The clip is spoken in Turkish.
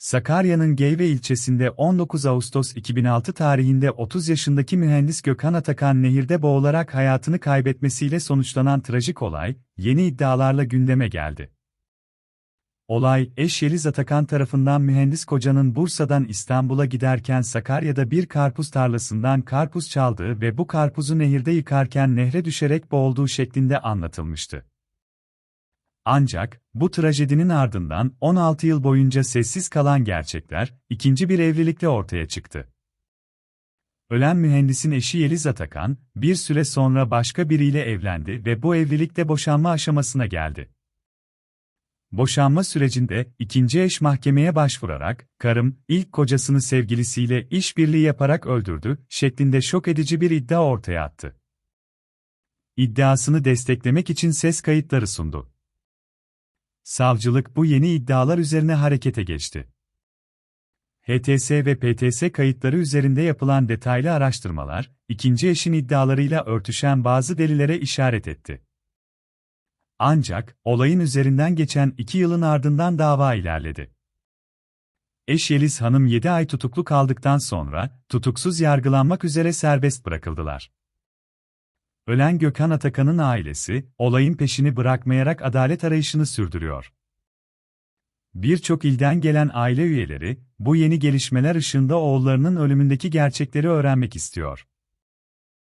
Sakarya'nın Geyve ilçesinde 19 Ağustos 2006 tarihinde 30 yaşındaki mühendis Gökhan Atakan nehirde boğularak hayatını kaybetmesiyle sonuçlanan trajik olay, yeni iddialarla gündeme geldi. Olay, eş Yeliz Atakan tarafından mühendis kocanın Bursa'dan İstanbul'a giderken Sakarya'da bir karpuz tarlasından karpuz çaldığı ve bu karpuzu nehirde yıkarken nehre düşerek boğulduğu şeklinde anlatılmıştı. Ancak, bu trajedinin ardından 16 yıl boyunca sessiz kalan gerçekler, ikinci bir evlilikle ortaya çıktı. Ölen mühendisin eşi Yeliz Atakan, bir süre sonra başka biriyle evlendi ve bu evlilikte boşanma aşamasına geldi. Boşanma sürecinde ikinci eş mahkemeye başvurarak, karım, ilk kocasını sevgilisiyle işbirliği yaparak öldürdü, şeklinde şok edici bir iddia ortaya attı. İddiasını desteklemek için ses kayıtları sundu. Savcılık bu yeni iddialar üzerine harekete geçti. HTS ve PTS kayıtları üzerinde yapılan detaylı araştırmalar, ikinci eşin iddialarıyla örtüşen bazı delillere işaret etti. Ancak, olayın üzerinden geçen iki yılın ardından dava ilerledi. Eş Yeliz Hanım 7 ay tutuklu kaldıktan sonra, tutuksuz yargılanmak üzere serbest bırakıldılar. Ölen Gökhan Atakan'ın ailesi, olayın peşini bırakmayarak adalet arayışını sürdürüyor. Birçok ilden gelen aile üyeleri, bu yeni gelişmeler ışığında oğullarının ölümündeki gerçekleri öğrenmek istiyor.